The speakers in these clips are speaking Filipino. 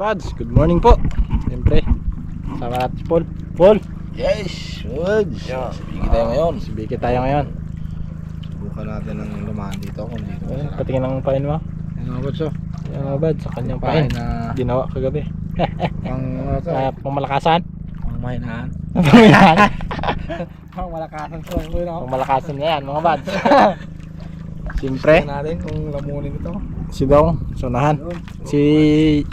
buds, good morning po. Siyempre, sama natin si Paul. Paul, Yes, good. Yeah. Sige tayo ngayon. sibiki tayo ngayon. Subukan natin ang lumahan dito kung dito. Ayun, patingin ng pain mo. Ano nga ba so? Yan mga buds, sa kanyang Pain pain. na Ginawa kagabi. pang ano to? Sa pamalakasan. Pang mahinaan. Pamayahan. Pang malakasan to. Ano yun ako? pamalakasan niya yan mga buds. Siyempre, Tingnan natin kung lamunin ito. si Dong, sunahan. Si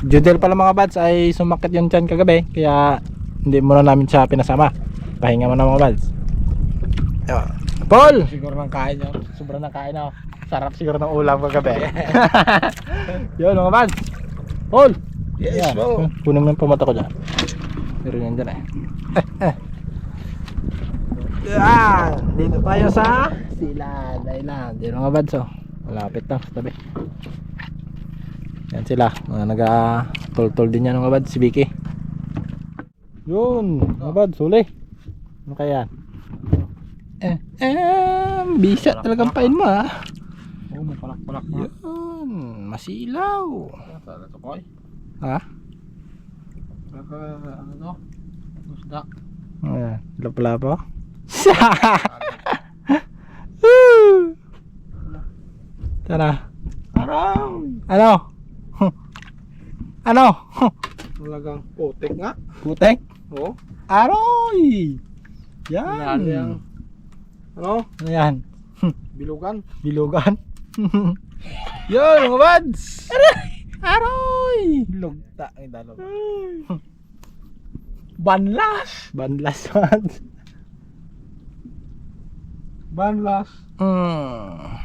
Judel pala mga buds ay sumakit yung tiyan kagabi. Kaya hindi muna namin siya pinasama. Pahinga muna mga buds. Yan. Paul! Siguro nang kain niya. Sobrang nakain ako. Sarap siguro ng ulam kagabi. Yun mga buds. Paul! Yes, bro. Kunin mo yung pamata ko dyan. Meron yan dyan eh. Yan! Dito tayo sa Sila Island. Yan mga buds oh. Malapit na. Tabi. Yan sila. Mga naga-tol-tol din yan mga buds. Si Vicky. Yun! Mga buds. Huli. Ano kaya? Eh, eh, bisa talagang pain mo ah. Oh, may palak-palak na. Yun, masilaw. Ha? Ano to? Musda. Ayan, lapo-lapo. Tara. Araw! Ano? ano? Talagang putik nga. Putek? Oo. Aroy! Yan. Yan yung ano? Ano yan? Bilugan. Bilugan. Yun, mga buds! Aroy! Lugta ang dalog. Banlas! Banlas, buds. Banlas. Mm.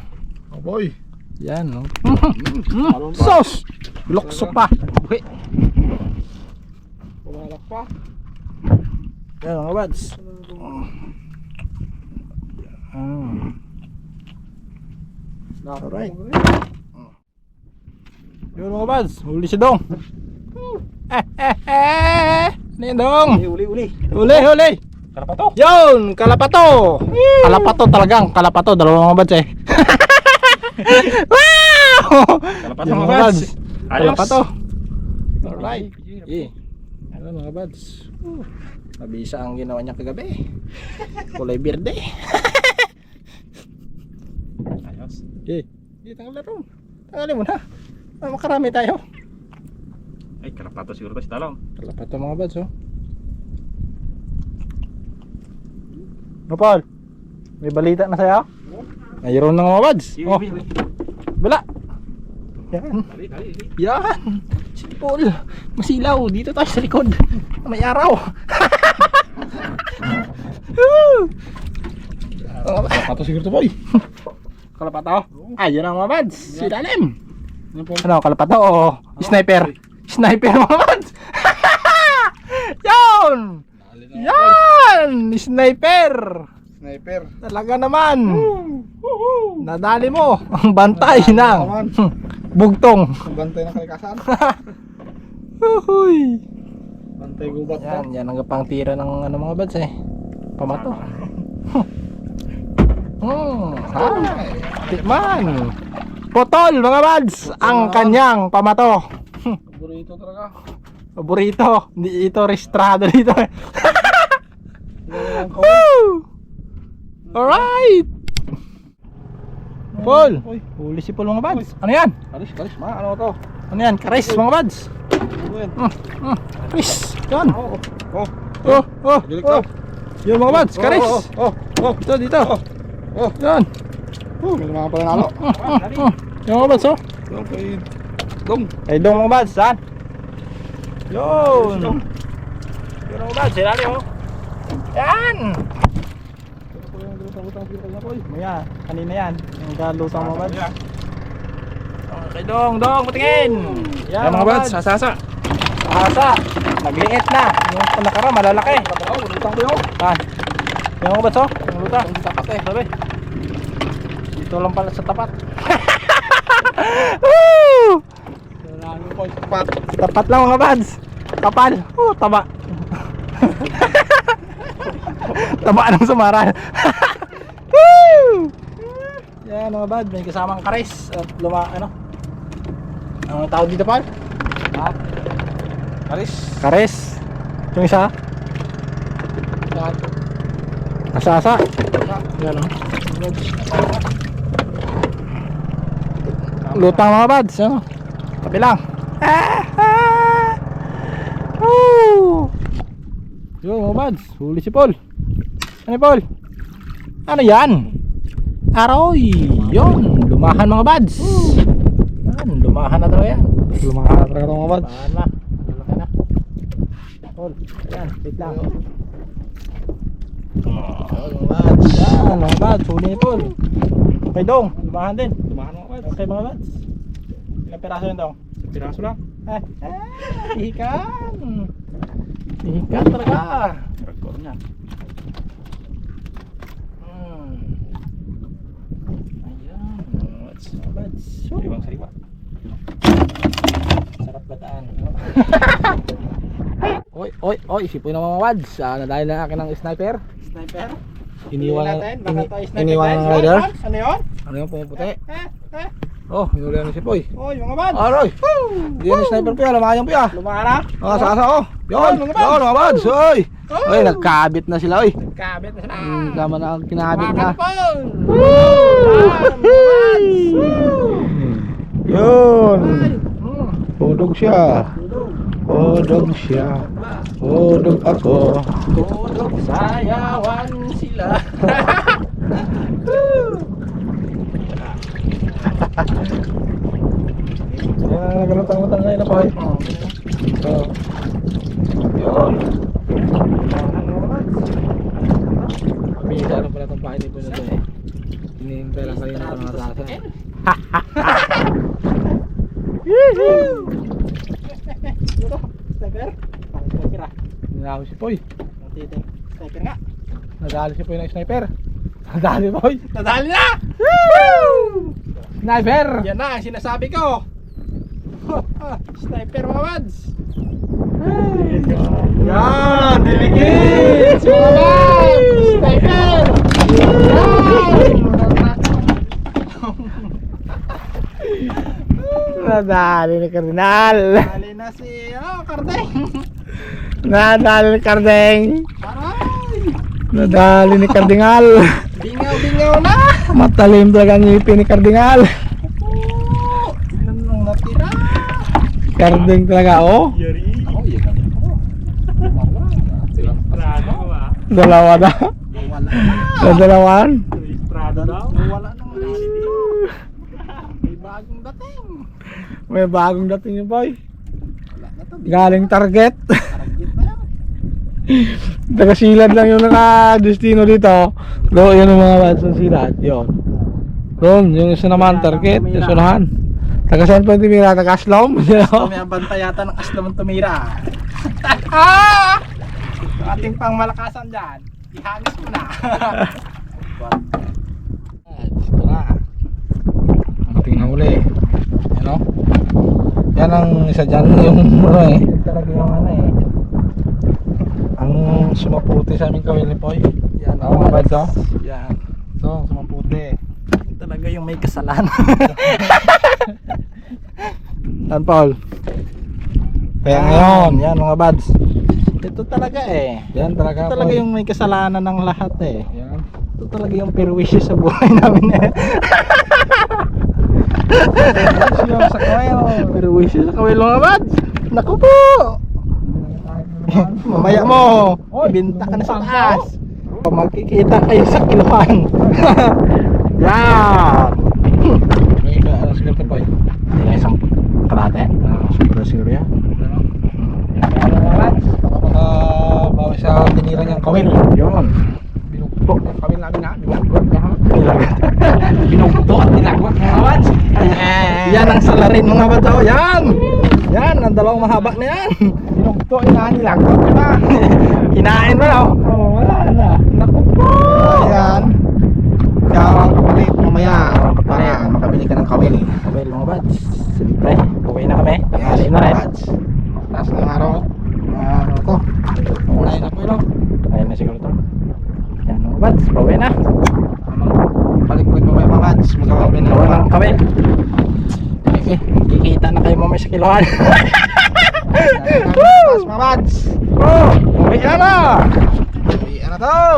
Oh boy. Yan, no? Pa. Sauce! Lukso pa! Uy! Pumalak pa. Yan, mga buds. Mm. Alright. Yun mga buds, huli si Dong. Eh, eh, eh. Ano yun, Dong? Uli, uli. Huli, huli. Kalapato. Yun, kalapato. Kalapato talagang, kalapato. Dalawa mga buds eh. wow! Kalapato, mga. Ayos. Kalapato. Alright. Yeah. Ano mga buds? Uh, Mabisa ang ginawa niya kagabi. Kulay berde. Ayos. Okay. Di tanggal na ito. Tanggalin mo na. Ah, makarami tayo. Ay, kalapato siguro to si Talong. Kalapat ang mga buds, oh. No, Paul? May balita na sa'yo? Mayroon ng mga buds. Oh, wala. Yan. Dali, dali, dali. Yan. Si Paul. Masilaw. Dito tayo sa likod. May araw. Woo! Kalapato siguro to boy. Kalapato? Ah, yun ang mga buds. Si Dalim. Ano po? Ano, kalapato o sniper? Sniper mga buds. Yun! Yan! Sniper! Sniper. Talaga naman. Nadali mo ang bantay ng naman. bugtong. Ang bantay ng kalikasan. Uhuy. Bantay gubat Yan, yan ang pang tira ng ano mga buds eh. Pamato. Hmm, hi. Tikman. Potol mga buds, ang kanyang pamato. Paborito talaga. Paborito, hindi ito restrado dito. eh. Woo! Alright! Paul! Uy, Huli si Paul mga buds. Ano yan? kalis, kalis ma. Ano to? Ano yan? Karis mga buds. Ano yan? Mm, mm, Karis. Yan. Oh, oh, Oh, oh, oh. to. Yun mga buds, karis. Oh, oh, oh, Dito, dito. oh. Yan. Oh, may mga pala nalo. Mm, mm, mm. Yung mga buds, oh. Yung kay Dong. Ay, dong mga buds, saan? Yun. Dong. Yun mga buds, sila oh. Yan. Ito po yung lutang-lutang pito niya, boy. Maya, kanina yan. Yung kalutang mga buds. Okay, dong, dong, patingin. Yan, mga buds. sasasa. Asa. Nagliit na. Yung nakara, malalaki. Oh, lutang ko yun. Ah. Yung mga buds, oh. Yung lutang. Tapat eh, sabi. Dito lang pala sa tapat. Woo! Ano po, sapat. Tapat lang mga buds. Kapal. Oh, taba. taba ng sumaral. Woo! Yan mga bad, may kasamang karis at luma ano. Ang tawag dito pa? Ha? Aris. Kares. Yung isa. Lahat. Asa-asa. Yan o. Lutang mga buds. Ano? Tabi lang. Ah, ah. Woo! Yun mga buds. Huli si Paul. Ano Paul? Ano yan? Aroy! Yun! Lumahan mga buds. Yan, lumahan na talaga yan. Lumakas na talaga mga buds. Lumahan na. Laki na. Paul, yan. Wait lang. Mga buds. Yan, mga buds. Huli ni Paul. Okay dong. Lumahan din. Lumakas mga buds. Okay mga buds. Ilang piraso yun dong? Piraso lang. Ah, ah, ikan. Ikan talaga. Record niya. Hmm. Ayan. What's buds? Sariwang sariwa. Sarap bataan. oy, oy, oy. Sipoy na mga wads. Ah, nadali na akin ng sniper. Sniper? Iniwan, natin, ini, baka sniper iniwan ng Ano rider. Ano yun? Ano yung pumuputi? Eh, eh. Oh, hinuli na si Poy. Oh, yung mga bad. Aroy! Hindi yung sniper po yan. Lumayang po yan. Ah, sasa oh. Yun, Oh, mga buds. yun, mga buds. Oy. Oh. Oy, nagkabit na sila, oy. Kabit na sila. Hmm, Tama na ang kinabit na. Yun. Udog siya. Udog siya. Udog ako. Tulog sayawan sila. Yan, nagalutang-lutang ngayon na Poy. Oh. Yun. Bisa na pala itong pain ni Poy na to eh. Hinihintay lang kayo ng mga tasa. Ah. Ninakaw si Poy. Sniper nga. Nadali si Poy ng sniper. Nadali Poy. Nadali na! Sniper! Yan na sinasabi ko. Sniper mga bads. Yan! Diligid! Mga bads! Sniper! Nadali ni Kardinal. Dali na si oh, Kardeng. Nadali ni Kardeng. Aray! Nadali ni Kardinal. Bingaw-bingaw na! Matalim talaga ang ngipin ni Kardinal. Oh, ilan nung natira? Karding talaga oh. Yari. Ako, iya kan. Silang Prado ah. Dalawa na. Wala Sa dalawan. Prado daw. Wala nang dito. May bagong dating. May bagong dating yung boy. Wala na to. Galing target. Target na yan. Tagasilad lang yung naka-destino dito. Do, yun ang mga bats ng silad. Yun. Doon, yung isa naman target. Yung sunahan. Taga saan pa timira? Taga Aslom? May banta yata ng aslam tumira. ah! Yung ating pang malakasan dyan. Ihagis mo na. Ito na. Ang ating nahuli. Yan o. Yan ang isa dyan yung ano eh. Talaga yung ano eh. Ang sumaputi sa aming kawil ni Poy. Yan Ang mga bads o. Yan. Ito, sumaputi. Talaga yung may kasalanan. Yan Paul. Kaya ngayon, yan mga buds. Ito talaga eh. Yan talaga Ito talaga Paul. yung may kasalanan ng lahat eh. Yan. Ito talaga yung perwisyo sa buhay namin eh. Perwisyo sa kawil. perwisyo sa kawil mga bads. Naku po! Mamaya mo, ibinta ka na sa taas. Magkikita kayo sa kiluhan. Yan! May iba, siguro ito Poy? Hindi na isang kalate. Ah, Siguro siguro yan. Ano? Makabawi sa tinira niyang kawil. Yun. Binugto ang kawil namin ha. Binagwat niya. Nilagat. Binugto at tinagwat mga buds. Yan ang salarin mga bads. Oh, yan! Yan, ang dalawang mahaba na yan. Binugto inahan na. Kinain mo na. oh. Oh, wala na. Naku po! Ayan. Kaya ang kapalit mamaya para makabili ka ng kawil. Well mga bads, siyempre, uwi na kami. Yes, na rin. Taas ng araw. Araw to. Unahin na po yun. oh. Ayun na siguro to. Yan mga bads, pauwi na. Balik ulit mamaya mga buds. Magkakawin na Uwi na naman. kami. Okay, kikita na kayo mamaya sa kilohan. Taas mga bads. Oh, may ala. Uwi na to.